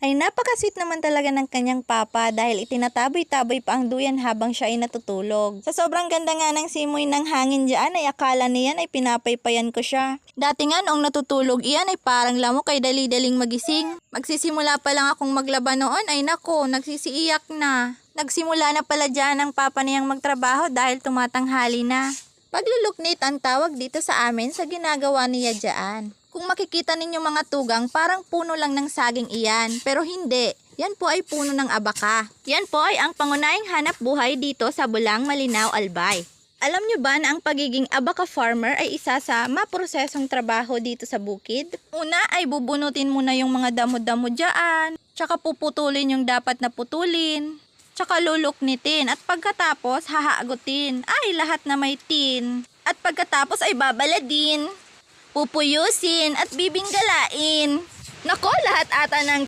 Ay napakasweet naman talaga ng kanyang papa dahil itinataboy-taboy pa ang duyan habang siya ay natutulog. Sa sobrang ganda nga ng simoy ng hangin diyan ay akala niyan ay pinapaypayan ko siya. Dati nga noong natutulog iyan ay parang lamok ay dali-daling magising. Magsisimula pa lang akong maglaba noon ay nako, nagsisiiyak na. Nagsimula na pala dyan ang papa niyang magtrabaho dahil tumatanghali na. Pagluluknit ang tawag dito sa amin sa ginagawa niya dyan. Makikita ninyo mga tugang, parang puno lang ng saging iyan. Pero hindi. Yan po ay puno ng abaka. Yan po ay ang pangunahing hanap buhay dito sa Bulang, Malinaw, Albay. Alam nyo ba na ang pagiging abaka farmer ay isa sa maprosesong trabaho dito sa bukid? Una ay bubunutin muna yung mga damo-damo dyan, tsaka puputulin yung dapat na putulin, tsaka luluknitin, at pagkatapos hahaagutin. Ay, lahat na may tin. At pagkatapos ay babaladin, pupuyusin, at bibinggalain. Nako, lahat ata ng